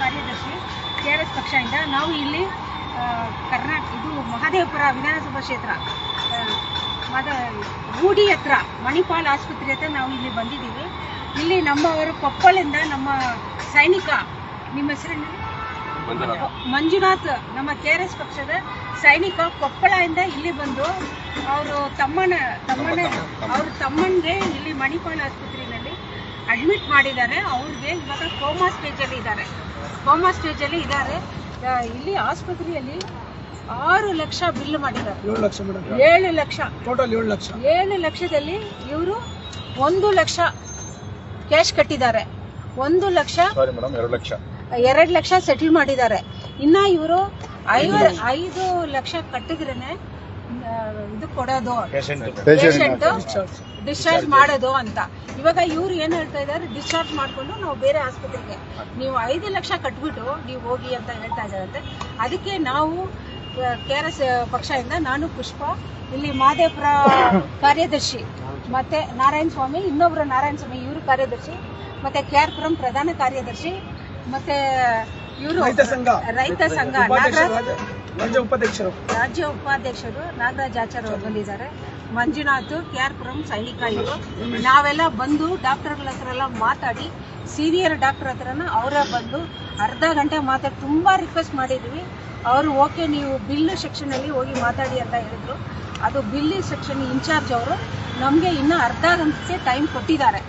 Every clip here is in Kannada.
ಕಾರ್ಯದರ್ಶಿ ಕೆ ಆರ್ ಎಸ್ ಪಕ್ಷದಿಂದ ನಾವು ಇಲ್ಲಿ ಕರ್ನಾಟಕ ಇದು ಮಹದೇವಪುರ ವಿಧಾನಸಭಾ ಕ್ಷೇತ್ರ ಮದ ಗೂಡಿ ಹತ್ರ ಮಣಿಪಾಲ್ ಆಸ್ಪತ್ರೆ ಹತ್ರ ನಾವು ಇಲ್ಲಿ ಬಂದಿದ್ದೀವಿ. ಇಲ್ಲಿ ನಮ್ಮವರು ಕೊಪ್ಪಳಿಂದ ನಮ್ಮ ಸೈನಿಕ ನಿಮ್ಮ ಹೆಸರೇನು? ಮಂಜುನಾಥ್. ನಮ್ಮ ಕೆ ಆರ್ ಎಸ್ ಪಕ್ಷದ ಸೈನಿಕ ಕೊಪ್ಪಳದಿಂದ ಇಲ್ಲಿ ಬಂದು ಅವರು ತಮ್ಮನ ತಮ್ಮನ ಅವ್ರ ತಮ್ಮನಿಗೆ ಇಲ್ಲಿ ಮಣಿಪಾಲ್ ಆಸ್ಪತ್ರೆಯಲ್ಲಿ ಅಡ್ಮಿಟ್ ಮಾಡಿದ್ದಾರೆ ಅವ್ರಿಗೆ ಇವಾಗ ಕೋಮಾ ಸ್ಟೇಜಲ್ಲಿ ಇದ್ದಾರೆ. ಕೋಮಾ ಸ್ಟೇಜಲ್ಲಿ ಇದ್ದಾರೆ. ಇಲ್ಲಿ ಆಸ್ಪತ್ರೆಯಲ್ಲಿ ಆರು ಲಕ್ಷ ಬಿಲ್ ಮಾಡಿದ್ದಾರೆ. ಏಳು ಲಕ್ಷ ಏಳು ಲಕ್ಷ. ಟೋಟಲ್ ಏಳು ಲಕ್ಷ. ಏಳು ಲಕ್ಷದಲ್ಲಿ ಇವರು ಒಂದು ಲಕ್ಷ ಕ್ಯಾಶ್ ಕಟ್ಟಿದ್ದಾರೆ. ಒಂದು ಲಕ್ಷ ಎರಡು ಲಕ್ಷ. ಎರಡು ಲಕ್ಷ ಸೆಟಲ್ ಮಾಡಿದ್ದಾರೆ. ಇನ್ನ ಇವರು ಐವ ಐದು ಲಕ್ಷ ಕಟ್ಟಿದ್ರೇನೆ ಇದು ಕೊಡೋದು. ಪೇಷಂಟ್ ಡಿಸ್ಚಾರ್ಜ್ ಮಾಡೋದು ಅಂತ. ಇವಾಗ ಇವ್ರು ಏನ್ ಹೇಳ್ತಾ ಇದ್ದಾರೆ ಡಿಸ್ಚಾರ್ಜ್ ಮಾಡ್ಕೊಂಡು ನಾವು ಬೇರೆ ಆಸ್ಪತ್ರೆಗೆ. ನೀವು ಐದು ಲಕ್ಷ ಕಟ್ಬಿಟ್ಟು ನೀವು ಹೋಗಿ ಅಂತ ಹೇಳ್ತಾ ಇದ್ದಾರಂತೆ ಅದಕ್ಕೆ ನಾವು ಕೆ ಆರ್ ಎಸ್ ಪಕ್ಷದಿಂದ ನಾನು ಪುಷ್ಪ ಇಲ್ಲಿ ಮಾದೇಪುರ ಕಾರ್ಯದರ್ಶಿ ಮತ್ತೆ ನಾರಾಯಣ ಸ್ವಾಮಿ ಇನ್ನೊಬ್ರು ನಾರಾಯಣ ಸ್ವಾಮಿ ಇವರು ಕಾರ್ಯದರ್ಶಿ ಮತ್ತೆ ಕೆ ಆರ್ ಪುರಂ ಪ್ರಧಾನ ಕಾರ್ಯದರ್ಶಿ ಮತ್ತೆ ಇವರು ರೈತ ಸಂಘ. ರೈತ ಸಂಘ. ನಾಗರಾಜ್ ರಾಜ್ಯ- ಉಪಾಧ್ಯಕ್ಷರು? ರಾಜ್ಯ ಉಪಾಧ್ಯಕ್ಷರು ನಾಗರಾಜ್ ಆಚಾರ್ ಅವರು ಬಂದಿದ್ದಾರೆ. ಮಂಜುನಾಥ್ ಕೆ ಆರ್ ಪುರಂ ಸೈನಿಕ ಇವರು. ನಾವೆಲ್ಲ ಬಂದು ಡಾಕ್ಟರ್ಗಳ ಹತ್ರ ಎಲ್ಲ ಮಾತಾಡಿ, ಸೀನಿಯರ್ ಡಾಕ್ಟರ್ ಹತ್ರನ ಅವರ ಬಂದು ಅರ್ಧ ಗಂಟೆ ಮಾತಾಡಿ ತುಂಬಾ ರಿಕ್ವೆಸ್ಟ್ ಮಾಡಿದ್ವಿ. ಅವರು, ಓಕೆ, ನೀವು ಬಿಲ್ ಸೆಕ್ಷನ್ ಅಲ್ಲಿ ಹೋಗಿ ಮಾತಾಡಿ ಅಂತ ಹೇಳಿದ್ರು. ಅದು ಬಿಲ್ ಸೆಕ್ಷನ್ ಇನ್ಚಾರ್ಜ್ ಅವರು ನಮಗೆ ಇನ್ನು ಅರ್ಧ ಗಂಟೆ ಟೈಮ್ ಕೊಟ್ಟಿದ್ದಾರೆ.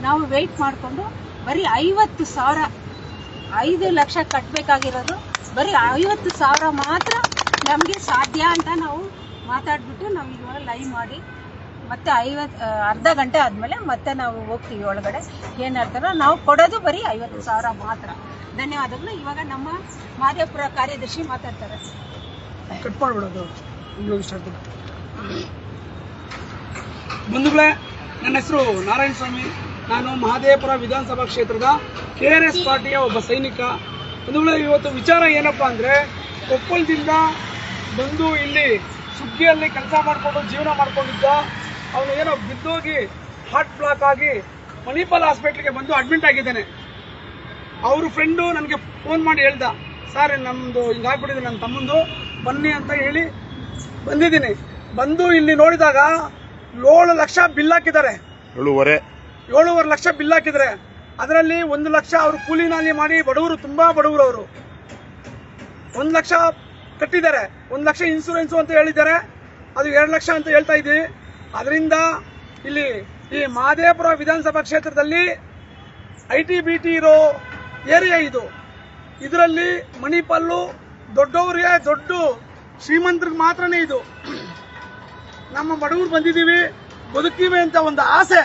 ನಾವು ವೆಯ್ಟ್ ಮಾಡಿಕೊಂಡು ಬರೀ ಐವತ್ತು ಸಾವಿರ, ಐದು ಲಕ್ಷ ಕಟ್ಟಬೇಕಾಗಿರೋದು ಬರೀ ಐವತ್ತು ಸಾವಿರ ಮಾತ್ರ ನಮಗೆ ಸಾಧ್ಯ ಅಂತ ನಾವು ಮಾತಾಡ್ಬಿಟ್ಟು ನಾವು ಇವಾಗ ಲೈವ್ ಮಾಡಿ, ಮತ್ತೆ ಐವತ್ತು ಅರ್ಧ ಗಂಟೆ ಆದಮೇಲೆ ಮತ್ತೆ ನಾವು ಹೋಗ್ತೀವಿ ಒಳಗಡೆ. ಏನು ಹೇಳ್ತಾರೋ ನಾವು ಕೊಡೋದು ಬರೀ ಐವತ್ತು ಸಾವಿರ ಮಾತ್ರ. ಧನ್ಯವಾದಗಳು. ಇವಾಗ ನಮ್ಮ ಮಾದೇಪುರ ಕಾರ್ಯದರ್ಶಿ ಮಾತಾಡ್ತಾರೆ. ಕಟ್ ಮಾಡ್ಬಿಡೋದು. ಬಂಧುಗಳೇ, ನನ್ನ ಹೆಸರು ನಾರಾಯಣ ಸ್ವಾಮಿ ನಾನು ಮಹದೇವಪುರ ವಿಧಾನಸಭಾ ಕ್ಷೇತ್ರದ ಕೆ ಆರ್ ಎಸ್ ಪಾರ್ಟಿಯ ಒಬ್ಬ ಸೈನಿಕ. ಬಂಧುಗಳೇ ಇವತ್ತು ವಿಚಾರ ಏನಪ್ಪಾ ಅಂದ್ರೆ ಕೊಪ್ಪಳದಿಂದ ಬಂದು ಇಲ್ಲಿ ಸುಗ್ಗಿಯಲ್ಲಿ ಕೆಲಸ ಮಾಡಿಕೊಂಡು ಜೀವನ ಮಾಡ್ಕೊಂಡಿದ್ದ ಅವನು ಏನೋ ಬಿದ್ದೋಗಿ ಹಾರ್ಟ್ ಬ್ಲಾಕ್ ಆಗಿ ಮಣಿಪಾಲ್ ಹಾಸ್ಪಿಟ್ಲಿಗೆ ಬಂದು ಅಡ್ಮಿಟ್ ಆಗಿದ್ದಾನೆ. ಅವ್ರ ಫ್ರೆಂಡು ನನಗೆ ಫೋನ್ ಮಾಡಿ ಹೇಳ್ದ ಸರ್ ನಮ್ಮದು ಹಿಂಗಾಗ್ಬಿಟ್ಟಿದೆ ನನ್ನ ತಮ್ಮಂದು ಬನ್ನಿ ಅಂತ ಹೇಳಿ ಬಂದಿದ್ದೀನಿ. ಬಂದು ಇಲ್ಲಿ ನೋಡಿದಾಗ ಏಳು ಲಕ್ಷ ಬಿಲ್ ಹಾಕಿದ್ದಾರೆ. ಏಳುವರೆ. ಏಳುವರೆ ಲಕ್ಷ ಬಿಲ್ ಹಾಕಿದ್ದಾರೆ. ಅದರಲ್ಲಿ ಒಂದು ಲಕ್ಷ ಅವರು ಕೂಲಿ ನಾಲಿ ಮಾಡಿ ಬಡವರು ತುಂಬಾ ಬಡವರು ಅವರು ಒಂದು ಲಕ್ಷ ಕಟ್ಟಿದ್ದಾರೆ. ಒಂದು ಲಕ್ಷ ಇನ್ಸೂರೆನ್ಸ್ ಅಂತ ಹೇಳಿದ್ದಾರೆ. ಅದು ಎರಡು ಲಕ್ಷ ಅಂತ ಹೇಳ್ತಾ ಇದ್ದೀವಿ ಅದರಿಂದ ಇಲ್ಲಿ ಈ ಮಹದೇವಪುರ ವಿಧಾನಸಭಾ ಕ್ಷೇತ್ರದಲ್ಲಿ ಐ ಟಿ ಬಿ ಟಿ ಇರೋ ಏರಿಯಾ ಇದು. ಇದರಲ್ಲಿ ಮಣಿಪಾಲು ದೊಡ್ಡವರಿಗೆ ದೊಡ್ಡ ಶ್ರೀಮಂತರಿಗೆ ಮಾತ್ರನೇ ಇದು. ನಮ್ಮ ಬಡವರು ಬಂದಿದ್ದೀವಿ ಬದುಕಿವೆ ಅಂತ ಒಂದು ಆಸೆ,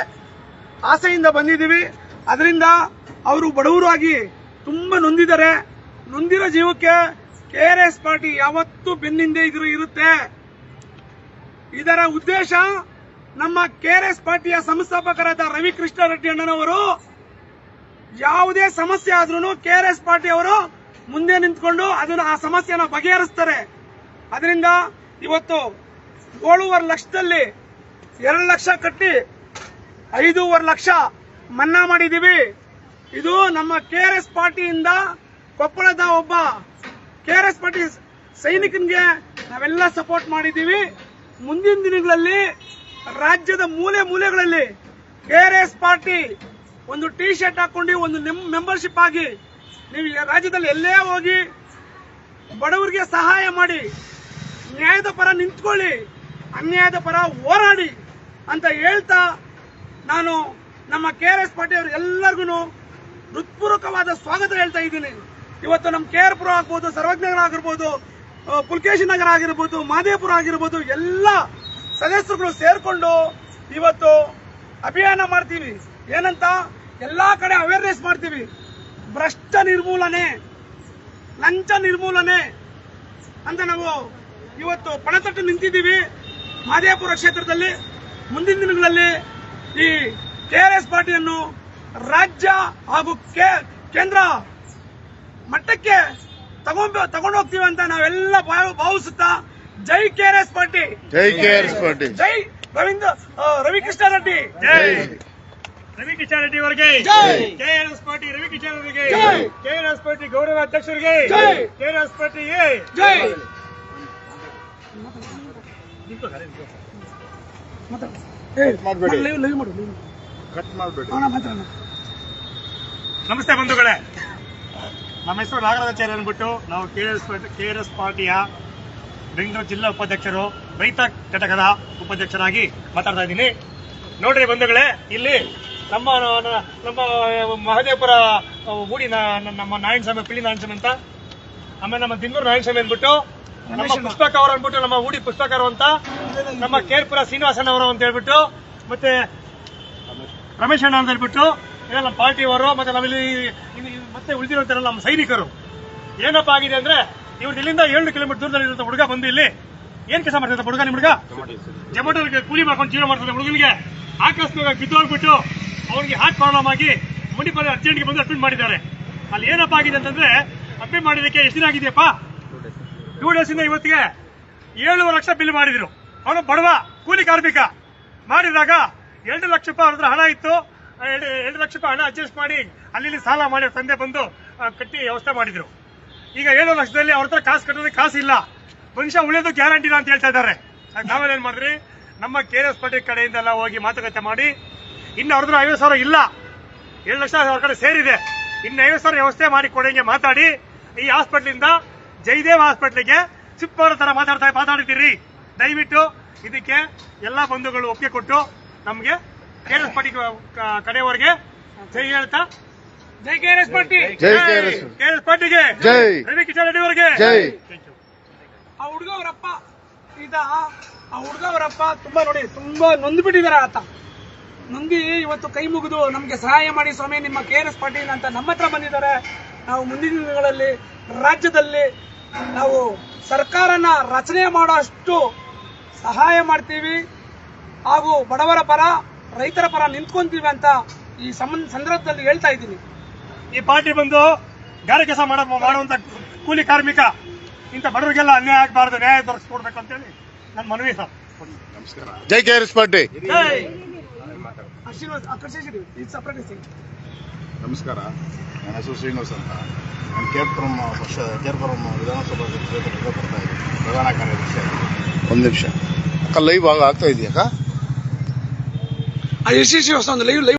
ಆಸೆಯಿಂದ ಬಂದಿದ್ದೀವಿ. ಅದರಿಂದ ಅವರು ಬಡವರಾಗಿ ತುಂಬಾ ನೊಂದಿದ್ದಾರೆ. ನೊಂದಿರೋ ಜೀವಕ್ಕೆ ಕೆ ಆರ್ ಎಸ್ ಪಾರ್ಟಿ ಯಾವತ್ತೂ ಬೆನ್ನಿಂದೆ ಇದ್ರು ಇರುತ್ತೆ. ಇದರ ಉದ್ದೇಶ ನಮ್ಮ ಕೆ ಆರ್ ಎಸ್ ಪಾರ್ಟಿಯ ಸಂಸ್ಥಾಪಕರಾದ ರವಿ ಕೃಷ್ಣ ರೆಡ್ಡಿ ಅಣ್ಣನವರು ಯಾವುದೇ ಸಮಸ್ಯೆ ಆದ್ರೂ ಕೆ ಆರ್ ಎಸ್ ಪಾರ್ಟಿ ಅವರು ಮುಂದೆ ನಿಂತ್ಕೊಂಡು ಅದನ್ನ ಆ ಸಮಸ್ಯೆನ ಬಗೆಹರಿಸ್ತಾರೆ. ಅದರಿಂದ ಇವತ್ತು ಏಳೂವರೆ ಲಕ್ಷದಲ್ಲಿ ಎರಡು ಲಕ್ಷ ಕಟ್ಟಿ ಐದೂವರೆ ಲಕ್ಷ ಮನ್ನಾ ಮಾಡಿದೀವಿ ಇದು ನಮ್ಮ ಕೆ ಆರ್ ಎಸ್ ಪಾರ್ಟಿಯಿಂದ ಕೊಪ್ಪಳದ ಒಬ್ಬ ಕೆ ಆರ್ ಎಸ್ ಪಾರ್ಟಿ ಸೈನಿಕನಿಗೆ ನಾವೆಲ್ಲ ಸಪೋರ್ಟ್ ಮಾಡಿದ್ದೀವಿ. ಮುಂದಿನ ದಿನಗಳಲ್ಲಿ ರಾಜ್ಯದ ಮೂಲೆ ಮೂಲೆಗಳಲ್ಲಿ ಕೆ ಆರ್ ಎಸ್ ಪಾರ್ಟಿ ಒಂದು ಟಿ ಶರ್ಟ್ ಹಾಕೊಂಡು ಒಂದು ಮೆಂಬರ್ಶಿಪ್ ಆಗಿ ನೀವು ರಾಜ್ಯದಲ್ಲಿ ಎಲ್ಲೇ ಹೋಗಿ ಬಡವರಿಗೆ ಸಹಾಯ ಮಾಡಿ, ನ್ಯಾಯದ ಪರ ನಿಂತ್ಕೊಳ್ಳಿ, ಅನ್ಯಾಯದ ಪರ ಹೋರಾಡಿ ಅಂತ ಹೇಳ್ತಾ ನಾನು ನಮ್ಮ ಕೆ ಆರ್ ಎಸ್ ಪಾಟೀಲ್ ಎಲ್ಲರಿಗೂ ಹೃತ್ಪೂರ್ವಕವಾದ ಸ್ವಾಗತ ಹೇಳ್ತಾ ಇದ್ದೀನಿ. ಇವತ್ತು ನಮ್ಮ ಕೆ ಆರ್ ಪುರ ಆಗ್ಬೋದು ಸರ್ವಜ್ಞನಗರ ಆಗಿರ್ಬೋದು ಪುಲಕೇಶಿ ನಗರ ಆಗಿರ್ಬೋದು, ಮಾದೇಪುರ ಆಗಿರ್ಬೋದು, ಎಲ್ಲ ಸದಸ್ಯರುಗಳು ಸೇರ್ಕೊಂಡು ಇವತ್ತು ಅಭಿಯಾನ ಮಾಡ್ತೀವಿ. ಏನಂತ? ಎಲ್ಲಾ ಕಡೆ ಅವೇರ್ನೆಸ್ ಮಾಡ್ತೀವಿ. ಭ್ರಷ್ಟ ನಿರ್ಮೂಲನೆ, ಲಂಚ ನಿರ್ಮೂಲನೆ ಅಂತ ನಾವು ಇವತ್ತು ಪಣತಟ್ಟು ನಿಂತಿದ್ದೀವಿ ಮಾದೇಪುರ ಕ್ಷೇತ್ರದಲ್ಲಿ. ಮುಂದಿನ ದಿನಗಳಲ್ಲಿ ಈ ಕೆ ಆರ್ ಎಸ್ ಪಾರ್ಟಿಯನ್ನು ರಾಜ್ಯ ಹಾಗೂ ಕೇ- ಕೇಂದ್ರ ಮಟ್ಟಕ್ಕೆ ತಗೊಂಡ್ ತಗೊಂಡು ಹೋಗ್ತೀವಿ ಅಂತ ನಾವೆಲ್ಲ ಭಾವ- ಭಾವಿಸುತ್ತಾ ಜೈ ಕೆಆರ್ಎಸ್ ಆರ್ ಎಸ್ ಪಾರ್ಟಿ. ಜೈ ಕೆಆರ್ಎಸ್ ಆರ್ ಎಸ್ ಪಾರ್ಟಿ. ಜೈ ರವೀಂದ್ರ ರವಿಕೃಷ್ಣ ರೆಡ್ಡಿ. ಜೈ. ರವಿ ಕಿಶನ್ ರೆಡ್ಡಿ ಅವರಿಗೆ. ಕೆಆರ್ಎಸ್ ಪಾರ್ಟಿ ರವಿಕೃಷ್ಣ ಕಿಶನ್ ಅವರಿಗೆ ಕೆಆರ್ಎಸ್ ಪಾರ್ಟಿ ಗೌರವ ಅಧ್ಯಕ್ಷರಿಗೆ. ಕೆಆರ್ಎಸ್ ಪಾರ್ಟಿ ಜೈ. ಮಾಡ್ಬೇಡಿ. ಲೈವ್ ಲೈವ್ ಮಾಡು. ಕಟ್ ಮಾಡಬೇಡಿ. ನಮಸ್ತೆ ಬಂಧುಗಳೇ. ನಮ್ಮ ಹೆಸರು ನಾಗರಾಜಾಚಾರ್ಯ ಅಂದ್ಬಿಟ್ಟು ನಾವು ಕೆ ಆರ್ ಎಸ್ ಪಾರ್ಟಿಯ ಬೆಂಗಳೂರು ಜಿಲ್ಲಾ ಉಪಾಧ್ಯಕ್ಷರು ರೈತ ಘಟಕದ ಉಪಾಧ್ಯಕ್ಷರಾಗಿ ಮಾತಾಡ್ತಾ ಇದ್ದೀನಿ. ನೋಡ್ರಿ ಬಂಧುಗಳೇ ಇಲ್ಲಿ ನಮ್ಮ ನಮ್ಮ ಮಹದೇವಪುರ ಊಡಿ ನಮ್ಮ ನಾರಾಯಣ ಸ್ವಾಮಿ ಪಿಳ್ಳಿ ನಾರಾಯಣ ಸ್ವಾಮಿ ಅಂತ. ಆಮೇಲೆ ನಮ್ಮ ದಿನ್ನೂರು ನಾರಾಯಣ ಸ್ವಾಮಿ ಅಂದ್ಬಿಟ್ಟು ನಮ್ಮ ಪುಸ್ತಕ ಅವರು ಅಂದ್ಬಿಟ್ಟು ನಮ್ಮ ಊಡಿ ಪುಸ್ತಕರು ಅಂತ ನಮ್ಮ ಕೇರ್ಪುರ ಶ್ರೀನಿವಾಸನ್ ಅವರು ಅಂತ ಹೇಳ್ಬಿಟ್ಟು ಮತ್ತೆ ರಮೇಶ್ ಅಣ್ಣ ಅಂತ ಹೇಳ್ಬಿಟ್ಟು ಎಲ್ಲ ನಮ್ಮ ಪಾರ್ಟಿಯವರು ಮತ್ತೆ ನಾವಿಲ್ಲಿ ಮತ್ತೆ ಉಳಿದಿರುವಂತ ನಮ್ಮ ಸೈನಿಕರು. ಏನಪ್ಪ ಆಗಿದೆ ಅಂದ್ರೆ, ಇವ್ರು ಇಲ್ಲಿಂದ ಏಳು ಕಿಲೋಮೀಟರ್ ದೂರದಲ್ಲಿ ಇರುವಂತ ಹುಡುಗ ಬಂದು ಇಲ್ಲಿ, ಏನ್ ಕೆಲಸ ಮಾಡ್ತಾರೆ ಹುಡುಗ ನಿಮ್ ಹುಡುಗ? ಕೂಲಿ ಮಾಡ್ಕೊಂಡು ಜೀವನ ಮಾಡ್ತಾರೆ ಹುಡುಗನಿಗೆ. ಆಕಸ್ಮಿಕ ಬಿದ್ದೋಗ್ಬಿಟ್ಟು ಅವ್ರಿಗೆ ಹಾರ್ಟ್ ಪ್ರಾಬ್ಲಮ್ ಆಗಿ ಮುನಿಪಲ್ಲಿ ಅರ್ಜೆಂಟ್ಗೆ ಬಂದು ಅಡ್ಮಿಟ್ ಮಾಡಿದ್ದಾರೆ. ಅಲ್ಲಿ ಏನಪ್ಪ ಆಗಿದೆ ಅಂತಂದ್ರೆ ಅಡ್ಮಿಟ್ ಮಾಡಿದಕ್ಕೆ ಎಷ್ಟು ದಿನ ಆಗಿದೆಯಪ್ಪ? ಟೂ ಡೇಸ್ ಇಂದ ಇವತ್ತಿಗೆ ಏಳುವರೆ ಲಕ್ಷ ಬಿಲ್ ಮಾಡಿದ್ರು. ಅವನು ಬಡವ, ಕೂಲಿ ಕಾರ್ಮಿಕ. ಮಾಡಿದಾಗ ಎರಡು ಲಕ್ಷ ರೂಪಾಯಿ ಅವ್ರ ಹಣ ಇತ್ತು. ಎರಡು ಲಕ್ಷ ರೂಪಾಯಿ ಹಣ ಅಡ್ಜಸ್ಟ್ ಮಾಡಿ ಅಲ್ಲಿ ಸಾಲ ಮಾಡಿ ತಂದೆ ಬಂದು ಕಟ್ಟಿ ವ್ಯವಸ್ಥೆ ಮಾಡಿದ್ರು. ಈಗ ಏಳು ಲಕ್ಷದಲ್ಲಿ ಅವ್ರ ಹತ್ರ ಕಾಸು ಕಟ್ಟೋದಕ್ಕೆ ಕಾಸು ಇಲ್ಲ. ಮನುಷ್ಯ ಉಳಿಯೋದು ಗ್ಯಾರಂಟಿ ಇಲ್ಲ ಅಂತ ಹೇಳ್ತಾ ಇದ್ದಾರೆ. ಅದಕ್ಕೆ ಏನು ಮಾಡಿದ್ರಿ? ನಮ್ಮ ಕೆ ಎಸ್ ಪಾರ್ಟಿ ಕಡೆಯಿಂದ ಎಲ್ಲ ಹೋಗಿ ಮಾತುಕತೆ ಮಾಡಿ, ಇನ್ನು ಅವ್ರ ಹತ್ರ ಐವತ್ತು ಸಾವಿರ ಇಲ್ಲ. ಏಳು ಲಕ್ಷ ಅವ್ರ ಕಡೆ ಸೇರಿದೆ. ಇನ್ನು ಐವತ್ತು ಸಾವಿರ ವ್ಯವಸ್ಥೆ ಮಾಡಿ ಕೊಡಂಗೆ ಮಾತಾಡಿ, ಈ ಹಾಸ್ಪಿಟ್ಲಿಂದ ಜಯದೇವ್ ಹಾಸ್ಪಿಟ್ಲಿಗೆ ಚಿಪ್ಪವರ ತರ ಮಾತಾಡ್ತಾ ಮಾತಾಡ್ತೀರಿ. ದಯವಿಟ್ಟು ಇದಕ್ಕೆ ಎಲ್ಲಾ ಬಂಧುಗಳು ಒಪ್ಪಿಗೆ ಕೊಟ್ಟು ನಮ್ಗೆ? ಕೆ ಎಸ್ ಪಾರ್ಟಿ ಕಡೆಯವರೆಗೆ. ಜೈ ಹೇಳ್ತಾ. ಜೈ ಕೆ ಎಸ್ ಪಾರ್ಟಿ ಜೈ. ಕೆ ಎಸ್ ಪಾರ್ಟಿಗೆ ಜೈ. ರವಿ ಕಿಶನ್ ರೆಡ್ಡಿ ಅವರಿಗೆ. ಜೈ. ಆ ಹುಡುಗ ಅವರಪ್ಪ ಈಗ ಆ ಹುಡುಗ ಅವರಪ್ಪ ತುಂಬಾ ನೋಡಿ ತುಂಬಾ ನೊಂದ್ಬಿಟ್ಟಿದ್ದಾರೆ ಆತ. ನೊಂದಿ ಇವತ್ತು ಕೈ ಮುಗಿದು ನಮ್ಗೆ ಸಹಾಯ ಮಾಡಿ ಸ್ವಾಮಿ ನಿಮ್ಮ ಕೆ ಆರ್ ಎಸ್ ಪಾಟೀಲ್ ಅಂತ ನಮ್ಮ ಹತ್ರ ಬಂದಿದ್ದಾರೆ. ನಾವು ಮುಂದಿನ ದಿನಗಳಲ್ಲಿ ರಾಜ್ಯದಲ್ಲಿ ನಾವು ಸರ್ಕಾರನ ರಚನೆ ಮಾಡೋ ಅಷ್ಟು ಸಹಾಯ ಮಾಡ್ತೀವಿ. ಹಾಗೂ ಬಡವರ ಪರ ರೈತರ ಪರ ನಿಂತ್ಕೊಂತೀವಿ ಅಂತ ಈ ಸಂಬಂಧ ಸಂದರ್ಭದಲ್ಲಿ ಹೇಳ್ತಾ ಇದ್ದೀನಿ. ಈ ಪಾರ್ಟಿ ಬಂದು ಗಾರೆ ಕೆಲಸ ಮಾಡ ಮಾಡುವಂತ ಕೂಲಿ ಕಾರ್ಮಿಕ ಇಂಥ ಬಡವರಿಗೆಲ್ಲ ಅನ್ಯಾಯ ಆಗಬಾರ್ದು ನ್ಯಾಯ ದೊರಕಿಸ್ಕೊಡ್ಬೇಕು ಅಂತೇಳಿ ನನ್ನ ಮನವಿ ಸರ್. ನಮಸ್ಕಾರ. ಜೈ ಕೆ ಆರ್ ಎಸ್ ಪಾರ್ಟಿ. ಜೈ. ಆಶೀರ್ವಾದ ಆಕರ್ಷಿಸಿದ್ದೀವಿ ಇದು ಸಪ್ರೇಟ್ ನಮಸ್ಕಾರ. ನನ್ನ ಹೆಸರು ಶ್ರೀನಿವಾಸ್ ಅಂತ. ನಾನು ಕೇರ್ಪುರಂ ಪಕ್ಷ ಕೇರ್ಪುರಂ ವಿಧಾನಸಭಾ ಕ್ಷೇತ್ರದಿಂದ ಬರ್ತಾ ಇದ್ದೀನಿ. ಪ್ರಧಾನ ಕಾರ್ಯದರ್ಶಿ ಒಂದು ನಿಮಿಷ. ಅಕ್ಕ ಲೈವ್ ಆಗ ಆಗ್ತಾ ಇದೆಯಾ Are you 的雷雷